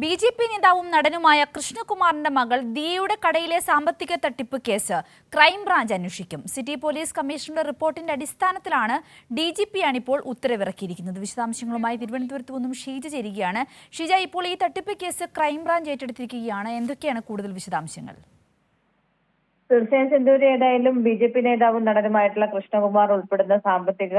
B J P നേതാവും നടനുമായ കൃഷ്ണകുമാറിന്റെ മകൾ ദിയയുടെ കടയിലെ സാമ്പത്തിക തട്ടിപ്പ് കേസ് ക്രൈംബ്രാഞ്ച് അന്വേഷിക്കും. സിറ്റി പോലീസ് കമ്മീഷണറുടെ റിപ്പോർട്ടിന്റെ അടിസ്ഥാനത്തിലാണ് ഡി ജി പിയാണ് ഇപ്പോൾ ഉത്തരവിറക്കിയിരിക്കുന്നത്. വിശദാംശങ്ങളുമായി തിരുവനന്തപുരത്ത് നിന്നും ഷീജ ചേരുകയാണ്. ഷീജ ഇപ്പോൾ ഈ തട്ടിപ്പ് കേസ് ക്രൈംബ്രാഞ്ച് ഏറ്റെടുത്തിരിക്കുകയാണ്. എന്തൊക്കെയാണ് കൂടുതൽ വിശദാംശങ്ങൾ? തീർച്ചയായും സിന്ധൂരി ഏതായാലും ബി ജെ പി നേതാവും നടനുമായിട്ടുള്ള കൃഷ്ണകുമാർ ഉൾപ്പെടുന്ന സാമ്പത്തിക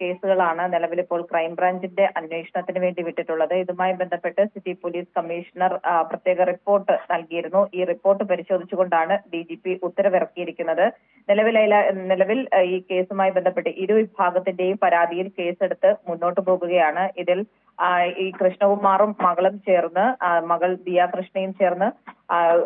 കേസുകളാണ് നിലവിൽ ഇപ്പോൾ ക്രൈംബ്രാഞ്ചിന്റെ അന്വേഷണത്തിന് വേണ്ടി വിട്ടിട്ടുള്ളത്. ഇതുമായി ബന്ധപ്പെട്ട് സിറ്റി പോലീസ് കമ്മീഷണർ പ്രത്യേക റിപ്പോർട്ട് നൽകിയിരുന്നു. ഈ റിപ്പോർട്ട് പരിശോധിച്ചുകൊണ്ടാണ് ഡി ജി പി ഉത്തരവിറക്കിയിരിക്കുന്നത്. നിലവിൽ ഈ കേസുമായി ബന്ധപ്പെട്ട് ഇരു വിഭാഗത്തിന്റെയും പരാതിയിൽ കേസെടുത്ത് മുന്നോട്ട് പോകുകയാണ്. ഇതിൽ ഈ കൃഷ്ണകുമാറും മകളും ചേർന്ന് മകൾ ദിയ കൃഷ്ണയും ചേർന്ന്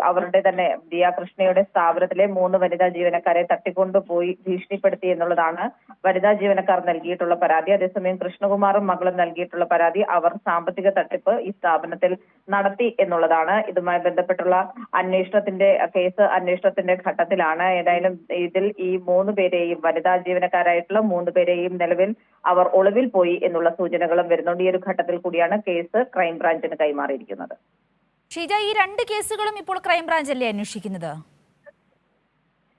അവരുടെ തന്നെ ദിയ കൃഷ്ണയുടെ സ്ഥാപനത്തിലെ മൂന്ന് വനിതാ ജീവനക്കാരെ തട്ടിക്കൊണ്ടുപോയി ഭീഷണിപ്പെടുത്തി എന്നുള്ളതാണ് വനിതാ ജീവനക്കാർ നൽകിയിട്ടുള്ള പരാതി. അതേസമയം കൃഷ്ണകുമാറും മകളും നൽകിയിട്ടുള്ള പരാതി അവർ സാമ്പത്തിക തട്ടിപ്പ് ഈ സ്ഥാപനത്തിൽ നടത്തി എന്നുള്ളതാണ്. ഇതുമായി ബന്ധപ്പെട്ടുള്ള അന്വേഷണത്തിന്റെ കേസ് അന്വേഷണത്തിന്റെ ഘട്ടത്തിലാണ്. ഏതായാലും ഇതിൽ ഈ മൂന്ന് പേരെയും വനിതാ ജീവനക്കാരായിട്ടുള്ള മൂന്ന് പേരെയും നിലവിൽ അവർ ഒളിവിൽ പോയി എന്നുള്ള സൂചനകളും വരുന്നുണ്ട്. ഈ ഒരു ഘട്ടത്തിൽ കൂടിയാണ് കേസ് ക്രൈംബ്രാഞ്ചിന് കൈമാറിയിരിക്കുന്നത്. ഷീജ ഈ രണ്ട് കേസുകളും ഇപ്പോൾ ക്രൈംബ്രാഞ്ച് അല്ലേ അന്വേഷിക്കുന്നത്?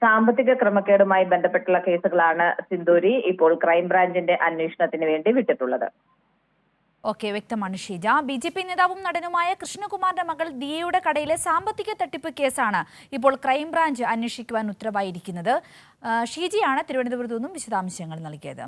സാമ്പത്തിക ക്രമക്കേടുമായി ബന്ധപ്പെട്ടുള്ള കേസുകളാണ് സിന്ദൂരി ഇപ്പോൾ ക്രൈംബ്രാഞ്ചിന്റെ അന്വേഷണത്തിന് വേണ്ടി വിട്ടിട്ടുള്ളത്. ഓക്കെ വ്യക്തമാണ് ഷീജ. ബി ജെ പി നേതാവും നടനുമായ കൃഷ്ണകുമാറിന്റെ മകൾ ദിയയുടെ കടയിലെ സാമ്പത്തിക തട്ടിപ്പ് കേസാണ് ഇപ്പോൾ ക്രൈംബ്രാഞ്ച് അന്വേഷിക്കുവാൻ ഉത്തരവായിരിക്കുന്നത്. ഷീജയാണ് തിരുവനന്തപുരത്തു നിന്നും വിശദാംശങ്ങൾ നൽകിയത്.